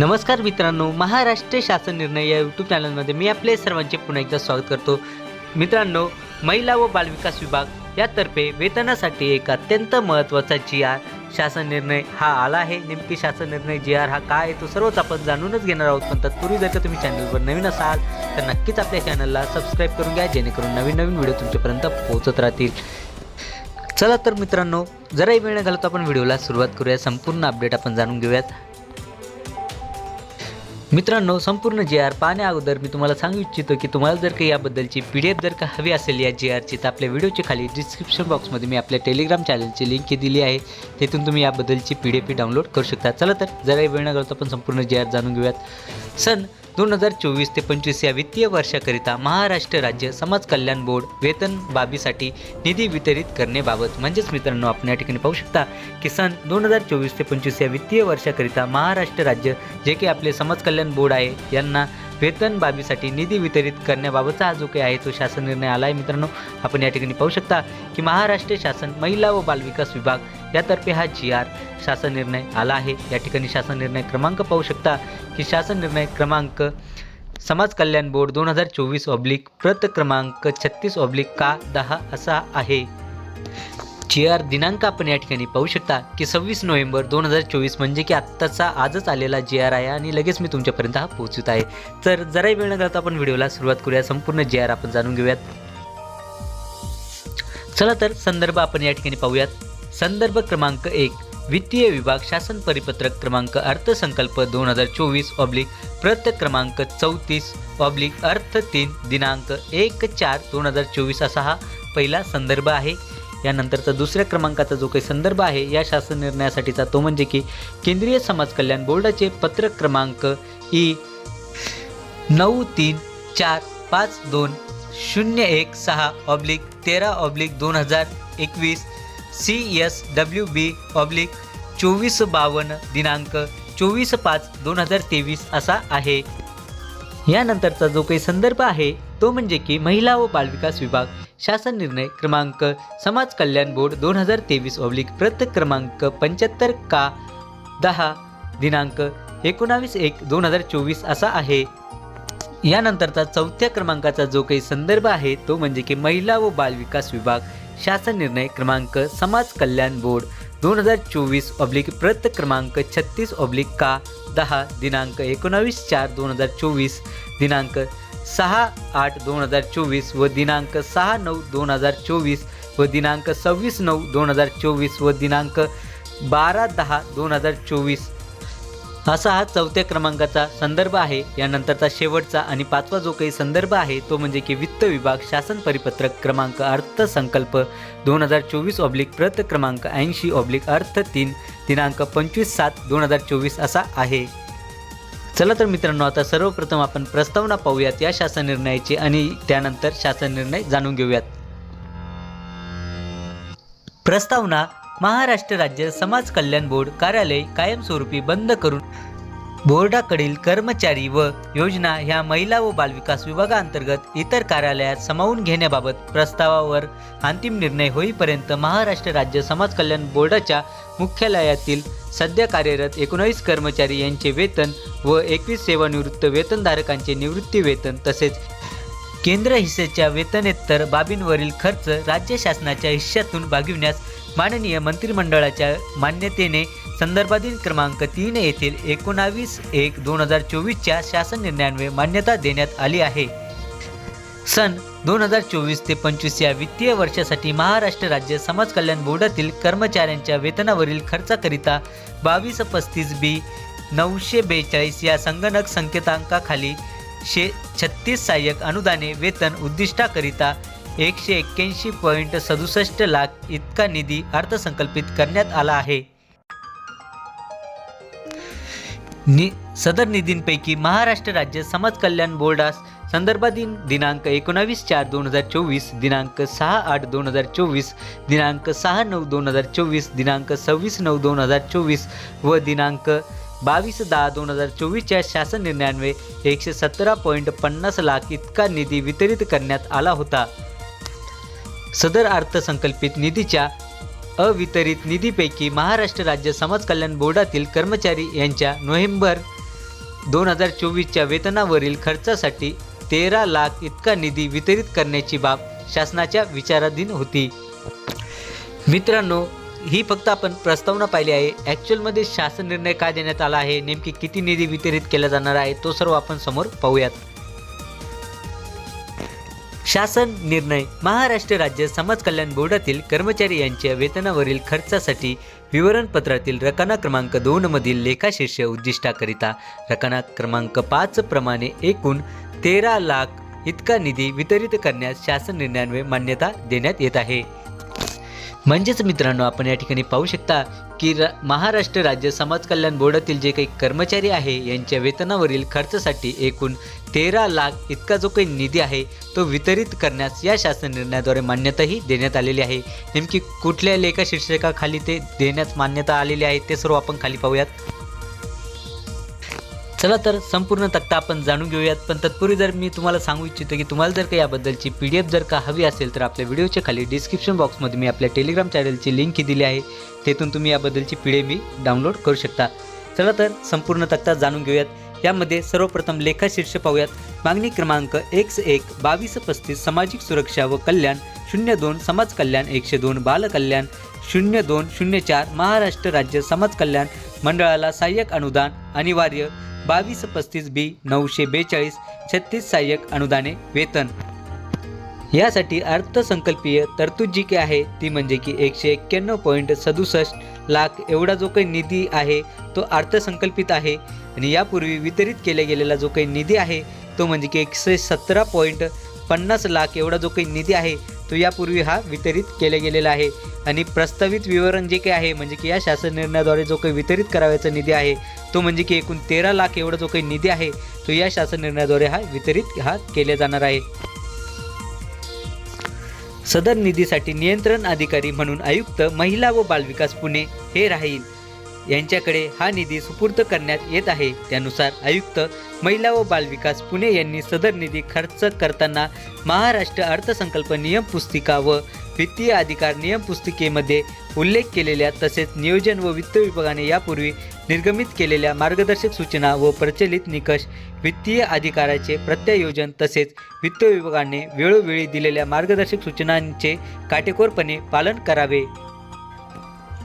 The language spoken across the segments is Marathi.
नमस्कार मित्रांनो महाराष्ट्र शासन निर्णय या यूट्यूब चॅनलमध्ये मी आपले सर्वांचे पुन्हा एकदा स्वागत करतो. मित्रांनो महिला व बालविकास विभाग यातर्फे वेतनासाठी एक अत्यंत महत्त्वाचा जी आर शासन निर्णय हा आला आहे. नेमकी शासन निर्णय जी आर हा काय आहे तो सर्वच आपण जाणूनच घेणार आहोत. पण तत्पूर्वी जर का तुम्ही चॅनलवर नवीन असाल तर नक्कीच आपल्या चॅनलला सबस्क्राईब करून घ्या जेणेकरून नवीन नवीन व्हिडिओ तुमच्यापर्यंत पोहोचत राहतील. चला तर मित्रांनो जराही वेळ न आपण व्हिडिओला सुरुवात करूया. संपूर्ण अपडेट आपण जाणून घेऊयात. मित्रांनो संपूर्ण जी आर पाहण्या अगोदर मी तुम्हाला सांगू इच्छितो की तुम्हाला जर काही याबद्दलची पी डी एफ जर का हवी असेल या जी आरची तर आपल्या व्हिडिओच्या खाली डिस्क्रिप्शन बॉक्समध्ये मी आपल्या टेलिग्राम चॅनलची लिंक दिली आहे. तिथून तुम्ही याबद्दलची पी डी एफ डाउनलोड करू शकता. चला तर जरा वेळ न घालवता आपण संपूर्ण जी आर जाणून घेऊयात. सन दोन हजार चोवीस ते पंचवीस या वित्तीय वर्षाकरिता महाराष्ट्र राज्य समाज कल्याण बोर्ड वेतन बाबीसाठी निधी वितरित करण्याबाबत म्हणजेच मित्रांनो आपण या ठिकाणी पाहू शकता की सन दोन हजार चोवीस ते पंचवीस या वित्तीय वर्षाकरिता महाराष्ट्र राज्य जे काही आपले समाज कल्याण बोर्ड आहे यांना वेतन बाबीसाठी निधी वितरित करण्याबाबतचा हा जो काही आहे तो शासन निर्णय आला आहे मित्रांनो. आपण या ठिकाणी पाहू शकता की महाराष्ट्र शासन महिला व बालविकास विभाग यातर्फे हा जी आर शासन निर्णय आला आहे. या ठिकाणी शासन निर्णय क्रमांक पाहू शकता की शासन निर्णय क्रमांक समाज कल्याण बोर्ड दोन हजार चोवीस ऑब्लिक प्रत क्रमांक छत्तीस ऑब्लिक का दहा असा आहे. जी आर दिनांक आपण या ठिकाणी पाहू शकता की सव्वीस नोव्हेंबर दोन हजार चोवीस म्हणजे की आत्ताचा आजच आलेला जी आर आहे आणि लगेच मी तुमच्यापर्यंत हा पोहोचत आहे. तर जराही वेळ न घालता आपण व्हिडिओला सुरुवात करूया. संपूर्ण जी आर आपण जाणून घेऊयात. चला तर संदर्भ आपण या ठिकाणी पाहूयात. संदर्भ क्रमांक एक वित्तीय विभाग शासन परिपत्रक क्रमांक अर्थसंकल्प दोन हजार चोवीस ऑब्लिक प्रत क्रमांक चौतीस ऑब्लिक अर्थ तीन दिनांक एक चार दोन हजार चोवीस असा हा पहिला संदर्भ आहे. यानंतरचा दुसऱ्या क्रमांकाचा जो काही संदर्भ आहे या शासन निर्णयासाठीचा तो म्हणजे की केंद्रीय समाज कल्याण बोर्डाचे पत्रक क्रमांक ई नऊ तीन चार पाच दोन शून्य एक सहा ऑब्लिक तेरा ऑब्लिक दोन हजार एकवीस C S W B oblique चोवीस बावन्न दिनांक चोवीस पाच दोन हजार तेवीस असा आहे. यानंतरचा जो काही संदर्भ आहे तो म्हणजे की महिला व बालविकास विभाग शासन निर्णय क्रमांक समाज कल्याण बोर्ड दोन हजार तेवीस ऑब्लिक प्रत क्रमांक पंच्याहत्तर का दहा दिनांक एकोणावीस एक दोन हजार चोवीस असा आहे. यानंतरचा चौथ्या क्रमांकाचा जो काही संदर्भ आहे तो म्हणजे की महिला व बालविकास विभाग शासन निर्णय क्रमांक समाज कल्याण बोर्ड दोन हजार चोवीस ऑब्लिक प्रत क्रमांक छत्तीस ऑब्लिक का दहा दिनांक एकोणावीस चार दोन हजार चोवीस दिनांक सहा आठ दोन हजार चोवीस व दिनांक सहा नऊ दोन हजार चोवीस व दिनांक सव्वीस नऊ दोन हजार चोवीस व दिनांक बारा दहा दोन हजार चोवीस. असा हा चौथ्या क्रमांकाचा संदर्भ आहे. यानंतरचा शेवटचा आणि पाचवा जो काही संदर्भ आहे तो म्हणजे की वित्त विभाग शासन परिपत्रक क्रमांक अर्थसंकल्प दोन हजार चोवीस ऑब्लिक प्रत क्रमांक ऐंशी ऑब्लिक अर्थ तीन दिनांक पंचवीस सात दोन हजार चोवीस असा आहे. चला तर मित्रांनो आता सर्वप्रथम आपण प्रस्तावना पाहूयात या शासन निर्णयाची आणि त्यानंतर शासन निर्णय जाणून घेऊयात. प्रस्तावना महाराष्ट्र राज्य समाज कल्याण बोर्ड कार्यालय कायमस्वरूपी बंद करून बोर्डाकडील कर्मचारी व योजना ह्या महिला व बालविकास विभागाअंतर्गत इतर कार्यालयात सामावून घेण्याबाबत प्रस्तावावर अंतिम निर्णय होईपर्यंत महाराष्ट्र राज्य समाज कल्याण बोर्डाच्या मुख्यालयातील सध्या कार्यरत एकोणावीस कर्मचारी यांचे वेतन व एकवीस सेवानिवृत्त वेतनधारकांचे निवृत्ती वेतन तसेच केंद्र हिस्सेच्या वेतनेतर बाबींवरील खर्च राज्य शासनाच्या हिश्श्यातून भागविण्यास माननीय मंत्रिमंडळाच्या मान्यतेने संदर्भातील क्रमांक तीन येथील एकोणावीस एक दोन हजार चोवीसच्या शासन निर्णयान्वये मान्यता देण्यात आली आहे. सन दोन हजार चोवीस ते पंचवीस या वित्तीय वर्षासाठी महाराष्ट्र राज्य समाज कल्याण बोर्डातील कर्मचाऱ्यांच्या वेतनावरील खर्चाकरिता बावीस पस्तीस बी नऊशे बेचाळीस या संगणक संकेतांकाखाली शे छत्तीस सहाय्यक अनुदाने वेतन उद्दिष्टाकरिता एकशे एक्क्याऐंशी पॉईंट सदुसष्ट लाख इतका निधी अर्थसंकल्पित करण्यात आला आहे. नि सदर निधींपैकी महाराष्ट्र राज्य समाज कल्याण बोर्डास संदर्भाधीन दिनांक एकोणावीस चार दोन हजार चोवीस दिनांक सहा आठ दोन हजार चोवीस दिनांक सहा नऊ दोन हजार चोवीस दिनांक सव्वीस नऊ दोन हजार चोवीस व दिनांक बावीस दहा दोन हजार चोवीसच्या शासन निर्णयान्वये एकशे सतरा पॉईंट पन्नास लाख इतका निधी वितरित करण्यात आला होता. सदर अर्थसंकल्पित निधीच्या अवितरित निधीपैकी महाराष्ट्र राज्य समाज कल्याण बोर्डातील कर्मचारी यांच्या नोव्हेंबर दोन हजार चोवीसच्या वेतनावरील खर्चासाठी तेरा लाख इतका निधी वितरित करण्याची बाब शासनाच्या विचाराधीन होती. मित्रांनो ही फक्त आपण प्रस्तावना पाहिली आहे. ॲक्च्युअलमध्ये शासन निर्णय का देण्यात आला आहे? नेमकी किती निधी वितरित केला जाणार आहे? तो सर्व आपण समोर पाहूयात. शासन निर्णय. महाराष्ट्र राज्य समाज कल्याण बोर्डातील कर्मचारी यांच्या वेतनावरील खर्चासाठी विवरणपत्रातील रकाना क्रमांक दोनमधील लेखाशीर्ष उद्दिष्टाकरिता रकाना क्रमांक पाच प्रमाणे एकूण तेरा लाख इतका निधी वितरित करण्यास शासन निर्णयान्वये मान्यता देण्यात येत आहे. म्हणजेच मित्रांनो आपण या ठिकाणी पाहू शकता की र महाराष्ट्र राज्य समाज कल्याण बोर्डातील जे काही कर्मचारी आहे यांच्या वेतनावरील खर्चासाठी एकूण तेरा लाख इतका जो काही निधी आहे तो वितरित करण्यास या शासन निर्णयाद्वारे मान्यताही देण्यात आलेली आहे. नेमकी कुठल्या लेखा शीर्षकाखाली ते देण्यास मान्यता आलेली आहे ते सर्व आपण खाली पाहूयात. चला तर संपूर्ण तक्ता आपण जाणून घेऊयात. पण तत्पूर्वी जर मी तुम्हाला सांगू इच्छितो की तुम्हाला जर का याबद्दलची पी डी एफ जर का हवी असेल तर आपल्या व्हिडिओच्या खाली डिस्क्रिप्शन बॉक्समध्ये मी आपल्या टेलिग्राम चॅनलची लिंक दिली आहे. तेथून तुम्ही याबद्दलची पी डी एफ मी डाउनलोड करू शकता. चला तर संपूर्ण तक्ता जाणून घेऊयात. यामध्ये सर्वप्रथम लेखा शीर्ष पाहूयात. मागणी क्रमांक एक एक बावीस पस्तीस सामाजिक सुरक्षा व कल्याण शून्य दोन समाज कल्याण एकशे दोन बालकल्याण शून्य दोन शून्य चार महाराष्ट्र राज्य समाज कल्याण मंडळाला सहाय्यक अनुदान अनिवार्य बावीस पस्तीस बी नऊशे बेचाळीस छत्तीस सहाय्यक अनुदाने वेतन. यासाठी अर्थसंकल्पीय तरतूद जी काही आहे ती म्हणजे की एकशे एक्क्याण्णव पॉईंट सदुसष्ट लाख एवढा जो काही निधी आहे तो अर्थसंकल्पित आहे. आणि यापूर्वी वितरित केला गेलेला जो काही निधी आहे तो म्हणजे की एकशे सतरा पॉईंट पन्नास लाख एवढा जो काही निधी आहे तो यापूर्वी हा वितरित केला गेलेला आहे. आणि प्रस्तावित विवरण जे काही आहे म्हणजे की या शासन निर्णयाद्वारे जो काही वितरित करावयाचा निधी आहे तो म्हणजे की एकूण तेरा लाख एवढा जो काही निधी आहे तो या शासन निर्णयाद्वारे हा वितरित हा केला जाणार आहे. सदर निधीसाठी नियंत्रण अधिकारी म्हणून आयुक्त महिला व बालविकास पुणे हे राहील. यांच्याकडे हा निधी सुपूर्द करण्यात येत आहे. त्यानुसार आयुक्त महिला व बालविकास पुणे यांनी सदर निधी खर्च करताना महाराष्ट्र अर्थसंकल्प नियम पुस्तिका व वित्तीय अधिकार नियम पुस्तिकेमध्ये उल्लेख केलेल्या तसेच नियोजन व वित्त विभागाने यापूर्वी निर्गमित केलेल्या मार्गदर्शक सूचना व प्रचलित निकष वित्तीय अधिकाराचे प्रत्यायोजन तसेच वित्त विभागाने वेळोवेळी दिलेल्या मार्गदर्शक सूचनांचे काटेकोरपणे पालन करावे.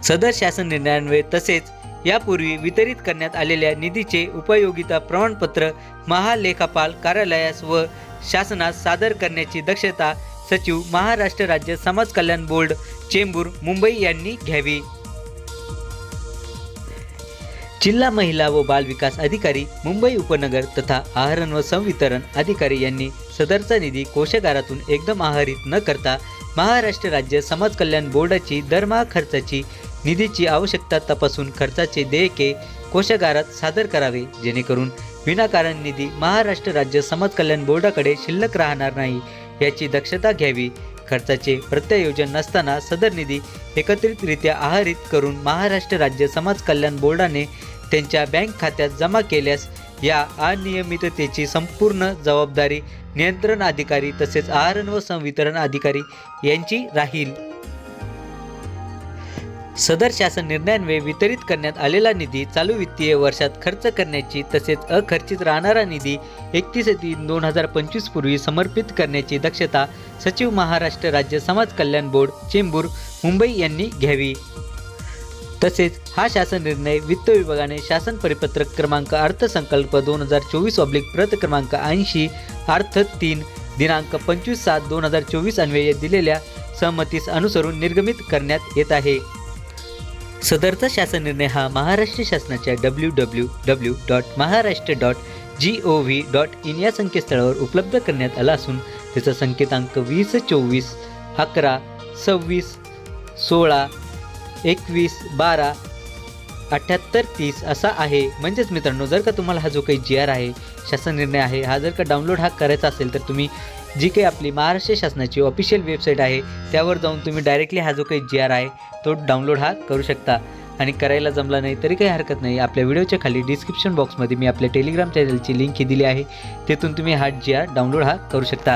सदर शासन निर्णयान्वये तसेच यापूर्वी वितरित करण्यात आलेल्या निधीचे उपयोगिता प्रमाणपत्र महालेखापाल कार्यालयास व शासनास सादर करण्याची दक्षता सचिव महाराष्ट्र राज्य समाज कल्याण बोर्ड चेंबूर मुंबई यांनी घ्यावी. जिल्हा महिला व बाल विकास अधिकारी मुंबई उपनगर तथा आहरण व संवितरण अधिकारी यांनी सदरचा निधी कोषागारातून एकदम आहारित न करता महाराष्ट्र राज्य समाज कल्याण बोर्डाची दरमहा खर्चाची निधीची आवश्यकता तपासून खर्चाचे देयके कोषागारात सादर करावे जेणेकरून विनाकारण निधी महाराष्ट्र राज्य समाज कल्याण बोर्डाकडे शिल्लक राहणार नाही याची दक्षता घ्यावी. खर्चाचे प्रत्यायोजन नसताना सदर निधी एकत्रितरित्या आहारित करून महाराष्ट्र राज्य समाज कल्याण बोर्डाने त्यांच्या बँक खात्यात जमा केल्यास या अनियमिततेची संपूर्ण जबाबदारी नियंत्रण अधिकारी तसेच आहरण व संवितरण अधिकारी यांची राहील. सदर शासन निर्णयांवे वितरित करण्यात आलेला निधी चालू वित्तीय वर्षात खर्च करण्याची तसेच अखर्चित राहणारा निधी एकतीस तीन दोन हजार पंचवीस पूर्वी समर्पित करण्याची दक्षता सचिव महाराष्ट्र राज्य समाज कल्याण बोर्ड चेंबूर मुंबई यांनी घ्यावी. तसेच हा शासन निर्णय वित्त विभागाने शासन परिपत्रक क्रमांक अर्थसंकल्प दोन हजार चोवीस ऑब्लिक प्रत क्रमांक ऐंशी अर्थ तीन दिनांक पंचवीस सात दोन हजार चोवीस अन्वये दिलेल्या सहमतीस अनुसरून निर्गमित करण्यात येत आहे. सदरचा शासन निर्णय हा महाराष्ट्र शासनाच्या W W W dot Maharashtra dot G O V dot in या संकेतस्थळावर उपलब्ध करण्यात आला असून त्याचा संकेतांक वीस चोवीस अकरा सव्वीस सोळा एकवीस बारा अठ्ठ्याहत्तर तीस असा आहे. म्हणजेच मित्रांनो जर का तुम्हाला हा जो काही जी आर आहे शासन निर्णय आहे हा जर का डाउनलोड हा करायचा असेल तर तुम्ही जी काही आपली महाराष्ट्र शासनाची ऑफिशियल वेबसाईट आहे त्यावर जाऊन तुम्ही डायरेक्टली हा जो काही जी आर आहे तो डाउनलोड हा करू शकता. आणि करायला जमला नाही तरी काही हरकत नाही. आपल्या व्हिडिओच्या खाली डिस्क्रिप्शन बॉक्समध्ये मी आपल्या टेलिग्राम चॅनलची लिंक ही दिली आहे. तेथून तुम्ही हा जी आर डाउनलोड हा करू शकता.